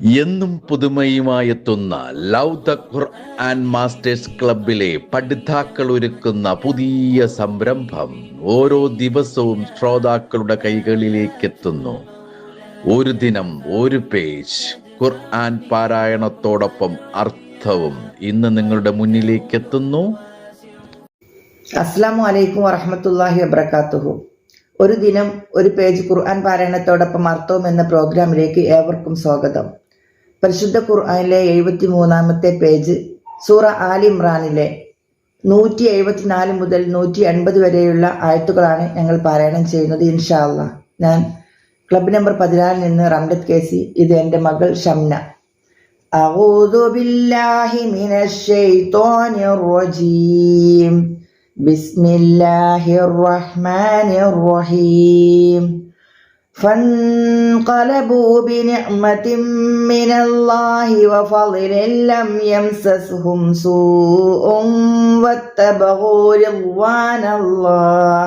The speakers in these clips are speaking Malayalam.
എന്നും പുതുമയുമായെത്തുന്ന ലവ് ദ ഖുർആൻ മാസ്റ്റേഴ്സ് ക്ലബിലെ പഠിതാക്കൾ ഒരുക്കുന്ന പുതിയ സംരംഭം ഓരോ ദിവസവും ശ്രോതാക്കളുടെ കൈകളിലേക്ക് എത്തുന്നു ഒരു ദിനം ഒരു പേജ്. ഖുർആൻ പാരായണത്തോടൊപ്പം അർത്ഥവും ഇന്ന് നിങ്ങളുടെ മുന്നിലേക്ക് എത്തുന്നു അസ്സാം വലൈക്കും വറഹമത്തല്ലാഹി വബർക്കാത്തുഹു ഒരു ദിനം ഒരു പേജ് ഖുർആൻ പാരായണത്തോടൊപ്പം അർത്ഥവും എന്ന പ്രോഗ്രാമിലേക്ക് ഏവർക്കും സ്വാഗതം. പരിശുദ്ധ ഖുർആനിലെ എഴുപത്തി മൂന്നാമത്തെ പേജ് സൂറ ആലി ഇമ്രാനിലെ നൂറ്റി എഴുപത്തിനാല് മുതൽ നൂറ്റി എൺപത് വരെയുള്ള ആയത്തുകളാണ് ഞങ്ങൾ പാരായണം ചെയ്യുന്നത് ഇൻഷാ അല്ലാ ഞാൻ ക്ലബ് നമ്പർ പതിനാലിൽ നിന്ന് റംലത്ത് കേസി ഇത് എൻ്റെ മകൾ ഷംന أعوذ بالله من الشيطان الرجيم بسم الله الرحمن الرحيم فانقلبوا بنعمة من الله وفضل لم يمسسهم سوء واتبعوا رضوان الله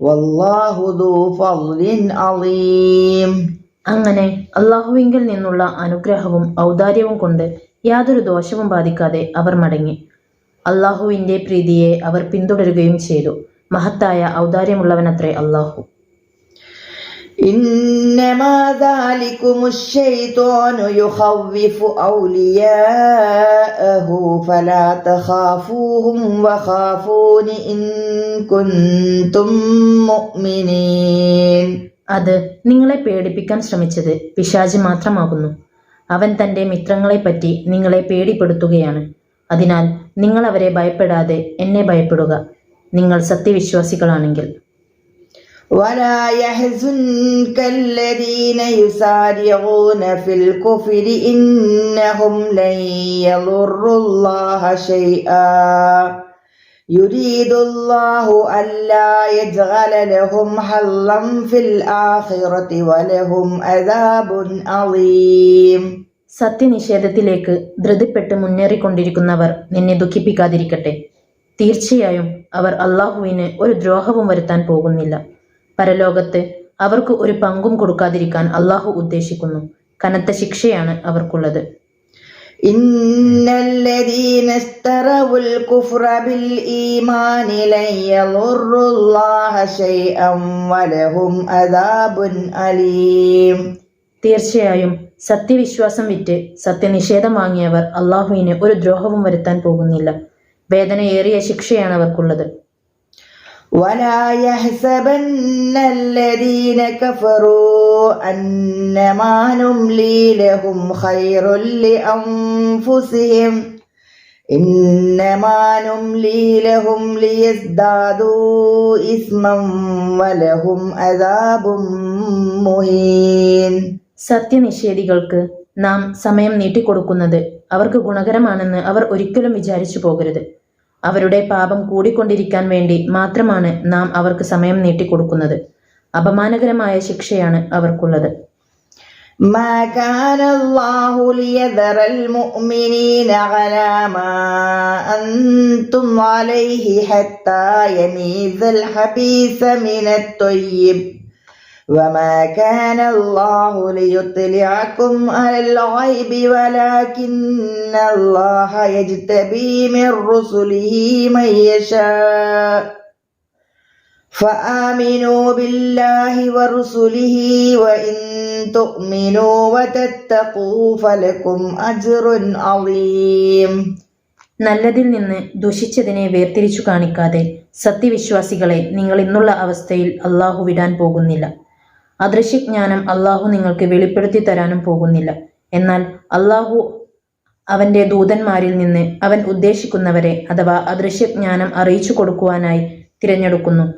والله ذو فضل عظيم അങ്ങനെ അള്ളാഹുവിങ്കിൽ നിന്നുള്ള അനുഗ്രഹവും ഔദാര്യവും കൊണ്ട് യാതൊരു ദോഷവും ബാധിക്കാതെ അവർ മടങ്ങി അള്ളാഹുവിൻ്റെ പ്രീതിയെ അവർ പിന്തുടരുകയും ചെയ്തു മഹത്തായ ഔദാര്യമുള്ളവനത്രേ അള്ളാഹു إنما ذلكم الشيطان يخوف أولياءه فلا تخافوهم وخافون إن كنتم مؤمنين അത് നിങ്ങളെ പേടിപ്പിക്കാൻ ശ്രമിച്ചത് പിശാചി മാത്രമാകുന്നു അവൻ തൻ്റെ മിത്രങ്ങളെപ്പറ്റി നിങ്ങളെ പേടിപ്പെടുത്തുകയാണ് അതിനാൽ നിങ്ങൾ അവരെ ഭയപ്പെടാതെ എന്നെ ഭയപ്പെടുക നിങ്ങൾ സത്യവിശ്വാസികളാണെങ്കിൽ ولا يحزنك الذين يسارعون في الكفر إنهم لن يضروا الله شيئا يريد الله ألا يجعل لهم حظا في الآخرة ولهم عذاب عظيم സത്യനിഷേധത്തിലേക്ക് ധൃതിപ്പെട്ട് മുന്നേറിക്കൊണ്ടിരിക്കുന്നവർ നിന്നെ ദുഃഖിപ്പിക്കാതിരിക്കട്ടെ തീർച്ചയായും അവർ അള്ളാഹുവിന് ഒരു ദ്രോഹവും വരുത്താൻ പോകുന്നില്ല പരലോകത്ത് അവർക്ക് ഒരു പങ്കും കൊടുക്കാതിരിക്കാൻ അള്ളാഹു ഉദ്ദേശിക്കുന്നു കനത്ത ശിക്ഷയാണ് അവർക്കുള്ളത് إن الذين اشتروا الكفر بالإيمان لن يضروا الله شيئا ولهم عذاب أليم തീർച്ചയായും സത്യവിശ്വാസം വിറ്റ് സത്യനിഷേധം വാങ്ങിയവർ അള്ളാഹുവിന് ഒരു ദ്രോഹവും വരുത്താൻ പോകുന്നില്ല വേദനയേറിയ ശിക്ഷയാണ് അവർക്കുള്ളത് ولا يحسبن الذين كفروا أنما نملي لهم خير لأنفسهم إنما نملي لهم ليزدادوا إثما ولهم عذاب مهين സത്യനിഷേധികൾക്ക് നാം സമയം നീട്ടിക്കൊടുക്കുന്നത് അവർക്ക് ഗുണകരമാണെന്ന് അവർ ഒരിക്കലും വിചാരിച്ചു പോകരുത് അവരുടെ പാപം കൂടിക്കൊണ്ടിരിക്കാൻ വേണ്ടി മാത്രമാണ് നാം അവർക്ക് സമയം നീട്ടിക്കൊടുക്കുന്നത് അപമാനകരമായ ശിക്ഷയാണ് അവർക്കുള്ളത് ما كان الله ليذر المؤمنين على ما أنتم عليه حتى يميز الحبيث من الطيب وما كان الله ليطلعكم على الغيب ولكن الله يجتبي من رسله من يشاء فآمنوا بالله ورسله وإن تؤمنوا وتتقوا فلكم أجر عظيم നല്ലതിൽ നിന്ന് ദുഷിച്ചതിനെ വേർതിരിച്ചു കാണിക്കാതെ സത്യവിശ്വാസികളെ നിങ്ങൾ ഇന്നുള്ള അവസ്ഥയിൽ അള്ളാഹു വിടാൻ പോകുന്നില്ല അദൃശ്യജ്ഞാനം അള്ളാഹു നിങ്ങൾക്ക് വെളിപ്പെടുത്തി തരാനും പോകുന്നില്ല. എന്നാൽ അള്ളാഹു അവന്റെ ദൂതന്മാരിൽ നിന്ന് അവൻ ഉദ്ദേശിക്കുന്നവരെ അഥവാ അദൃശ്യജ്ഞാനം അറിയിച്ചു കൊടുക്കുവാനായി തിരഞ്ഞെടുക്കുന്നു.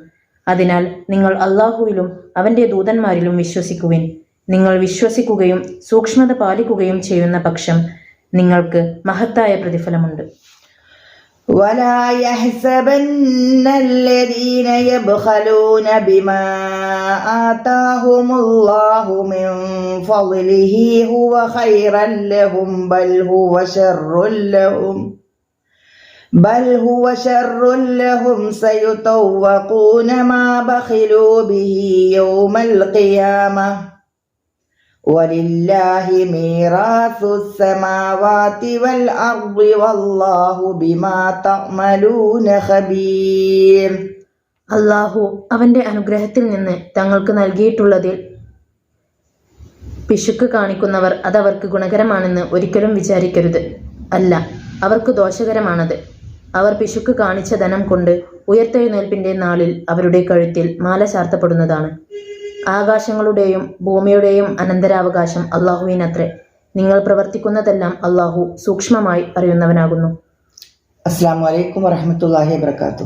അതിനാൽ നിങ്ങൾ അള്ളാഹുവിലും അവന്റെ ദൂതന്മാരിലും വിശ്വസിക്കുവിൻ. നിങ്ങൾ വിശ്വസിക്കുകയും സൂക്ഷ്മത പാലിക്കുകയും ചെയ്യുന്ന പക്ഷം നിങ്ങൾക്ക് മഹത്തായ പ്രതിഫലമുണ്ട്. ولا يحسبن الذين يبخلون بما آتاهم الله من فضله هو خيرا لهم بل هو شر لهم بل هو شر لهم سيطوقون ما بخلوا به يوم القيامة ولله ميراث السماوات والأرض والله بما تعملون خبير അള്ളാഹു അവന്റെ അനുഗ്രഹത്തിൽ നിന്ന് തങ്ങൾക്ക് നൽകിയിട്ടുള്ളതിൽ പിശുക്ക് കാണിക്കുന്നവർ അതവർക്ക് ഗുണകരമാണെന്ന് ഒരിക്കലും വിചാരിക്കരുത് അല്ല അവർക്ക് ദോഷകരമാണത് അവർ പിശുക്ക് കാണിച്ച ധനം കൊണ്ട് ഉയർത്തെഴുന്നേൽപ്പിന്റെ നാളിൽ അവരുടെ കഴുത്തിൽ മാല ചാർത്തപ്പെടുന്നതാണ് ആകാശങ്ങളുടെയും ഭൂമിയുടെയും അനന്തരാവകാശം അള്ളാഹുവിനത്രേ. നിങ്ങൾ പ്രവർത്തിക്കുന്നതെല്ലാം അള്ളാഹു സൂക്ഷ്മമായി അറിയുന്നവനാകുന്നു. അസ്സാം വലൈക്കും വറഹമത്തല്ലാഹി വാബർക്കാത്തു